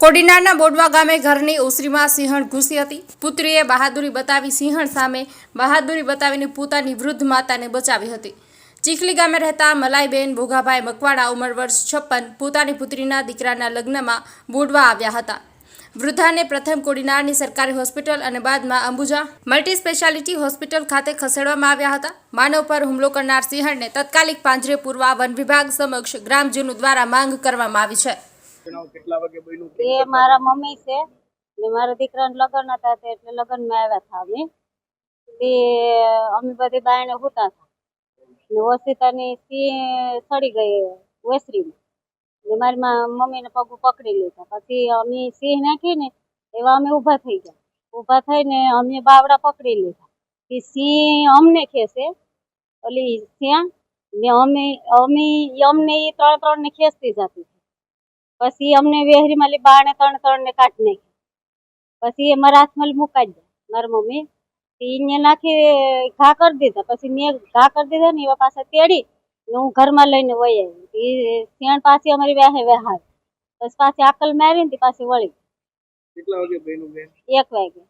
કોડીનારના બોડવા ગામે ઘરની ઓસરીમાં સિંહણ ઘૂસી હતી. પુત્રીએ બહાદુરી બતાવી સિંહણ સામે બહાદુરી બતાવીને પોતાની વૃદ્ધ માતાને બચાવી હતી. ચીખલી ગામે રહેતા મલાઈબેન ભોગાભાઈ મકવાડા ઉંમર વર્ષ છપ્પન, પોતાની પુત્રીના દીકરાના લગ્નમાં બોડવા આવ્યા હતા. વૃદ્ધાને પ્રથમ કોડીનારની સરકારી હોસ્પિટલ અને બાદમાં અંબુજા મલ્ટી સ્પેશિયાલિટી હોસ્પિટલ ખાતે ખસેડવામાં આવ્યા હતા. માનવ પર હુમલો કરનાર સિંહણને તત્કાલિક પાંજરે પૂરવા વન વિભાગ સમક્ષ ગ્રામજનો દ્વારા માંગ કરવામાં આવી છે. જણાવો કેટલા વાગે બન્યું એ મારા મમ્મી છે. ને મારા દીકરાના લગ્ન હતા એટલે લગ્નમાં આવ્યા હતા અમે. તે અમે બધી બાયણે હુતા હતા. ને ઓસિતાની સિંહ સડી ગઈ ઓસરીમાં. ને મારી મા- મમ્મીને પગ પકડી લીધા. પછી અમે સિંહ નાખી ને એવા અમે ઊભા થઈ ગયા. ઊભા થઈને અમે બાવડા પકડી લીધા. કે સિંહ અમને ખેંચે. ઓલી સિંહ ને અમે અમે અમને એ ત્રણ ત્રણ ને ખેંચતી જતી પછી અમને વેહરી માલી બાણે ત્રણ ત્રણ ને કાઢી નાખી પછી એ મારા હાથમાં મુકાઈ દે મારી મમ્મી એને નાખી ઘા કરી દીધા. પછી મેં ઘા કરી દીધા ને એવા પાસે તેડી હું ઘરમાં લઈને વહી આવી. એ શેણ પાછી અમારી વ્યાહે વ્યાહાર પછી પાછી આકલ મારી ને પાછી વળી કેટલા વાગે બન્યું બેન? એક વાગે.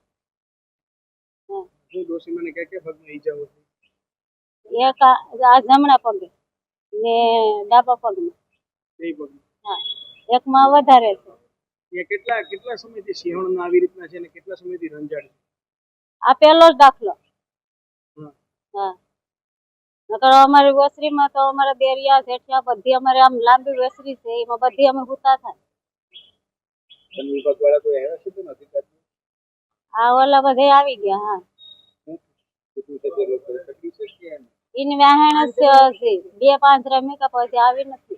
હું. ડોસી મને કે કે પગમાં ઈજાઓ થઈ એક આ આ જમણા પગે ને ડાબા પગમાં. બે પગમાં હા. એકમાં વધારે છે. કેટલા કેટલા સમયથી સિંહણ આવી રીતના છે અને કેટલા સમયથી રંજાડ? આ પહેલો જ દાખલો. હા. હા. નકર અમારી વસરીમાં તો અમારા દેરિયા જેઠિયા બધી અમારે આમ લાંબી વસરી છે એમાં બધી અમે હુતા થાય વન વિભાગ વાળા કોઈ આવ્યા છે તો નથી કરતું આ ઓલા બધે આવી ગયા હા? એની વહેણ જ છે બે પાંચ રમી પછી આવી નથી.